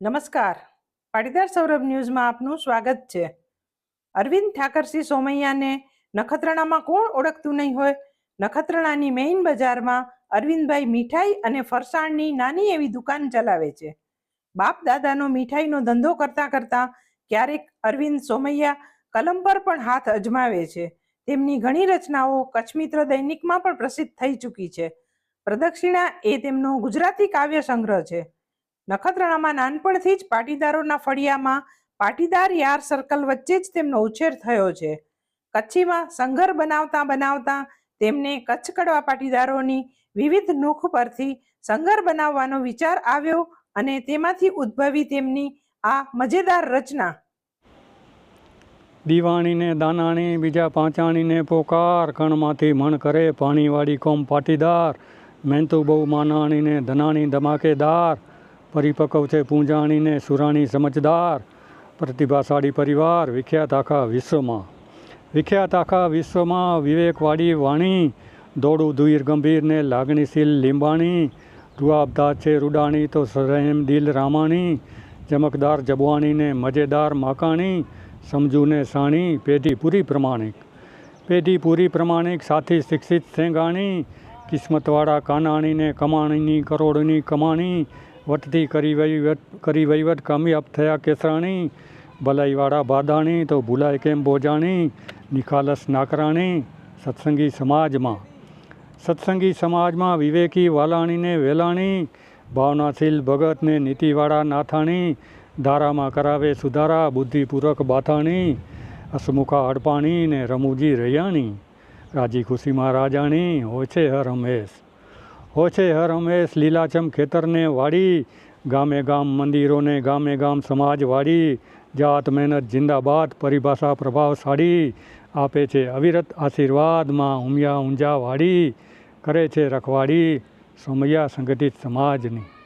નમસ્કાર. પાટીદાર સૌરભ ન્યૂઝમાં આપનું સ્વાગત છે. અરવિંદ ઠાકરસિંહ સોમૈયાને નખત્રાણામાં કોણ ઓળખતું નહીં હોય? નખત્રાણાની મેઇન બજારમાં અરવિંદભાઈ મીઠાઈ અને ફરસાણની નાની એવી દુકાન ચલાવે છે. બાપ દાદાનો મીઠાઈનો ધંધો કરતા કરતા ક્યારેક અરવિંદ સોમૈયા કલમ પર પણ હાથ અજમાવે છે. તેમની ઘણી રચનાઓ કચ્છમિત્ર દૈનિકમાં પણ પ્રસિદ્ધ થઈ ચૂકી છે. પ્રદક્ષિણા એ તેમનો ગુજરાતી કાવ્ય સંગ્રહ છે. નખત્રાણામાં નાનપણથી જ પાટીદારોના ફળિયામાં પાટીદાર યાર સર્કલ વચ્ચે જ તેમનો ઉછેર થયો છે. કચ્છીમાં સંઘર બનાવતા બનાવતા તેમને કચ્છ કડવા પાટીદારોની વિવિધ નૂખ પરથી સંઘર બનાવવાનો વિચાર આવ્યો અને તેમાંથી ઉદ્ભવી તેમની આ મજેદાર રચના. દિવાણીને દાનાણી, બીજા પાંચાણીને પોકાર, કણમાંથી મણ કરે પાણીવાળી કોમ પાટીદાર. મેંતુ બહુ માનાણીને ધનાણી ધમાકેદાર. પરિપક્વ છે પૂંજાણીને સુરાણી સમજદાર, પ્રતિભાશાળી પરિવાર, વિખ્યાત આખા વિશ્વમાં. વિખ્યાત આખા વિશ્વમાં વિવેકવાળી વાણી, દોડું ધુઈર ગંભીરને લાગણીશીલ લીંબાણી, રૂઆબદાર છે રૂડાણી તો સરહેમ દિલ રામાણી, ચમકદાર જબવાણીને મજેદાર માકાણી, સમજુને સાણી, પેઢી પૂરી પ્રમાણિક. પેઢી પૂરી પ્રમાણિક, સાથી શિક્ષિત સેંગાણી કિસ્મતવાળા કાનાણીને કમાણીની, કરોડની કમાણી વટથી કરી વહીવટ કરી વહીવટ કામયાબ થયા કેસરાણી, ભલાઈવાળા બાદાણી તો ભૂલાય કેમ બોજાણી, નિખાલસ નાકરાણી, સત્સંગી સમાજમાં. સત્સંગી સમાજમાં વિવેકી વાલાણીને વેલાણી, ભાવનાશીલ ભગતને નીતિવાળા નાથાણી, ધારામાં કરાવે સુધારા, બુદ્ધિપૂર્વક બાથાણી, હસમુખા હડપાણી ને રમૂજી રૈયાણી. રાજી ખુશીમાં રાજાણી, હોય છે હર હંમેશ. હોય છે હર હંમેશ લીલાછમ ખેતરને વાડી. ગામે ગામ મંદિરોને ગામે ગામ સમાજ વાડી. જાત મહેનત જિંદાબાદ, પરિભાષા પ્રભાવશાળી. આપે છે અવિરત આશીર્વાદમાં ઉમિયા ઊંઝા કરે છે રખવાડી, સોમૈયા સંગઠિત સમાજની.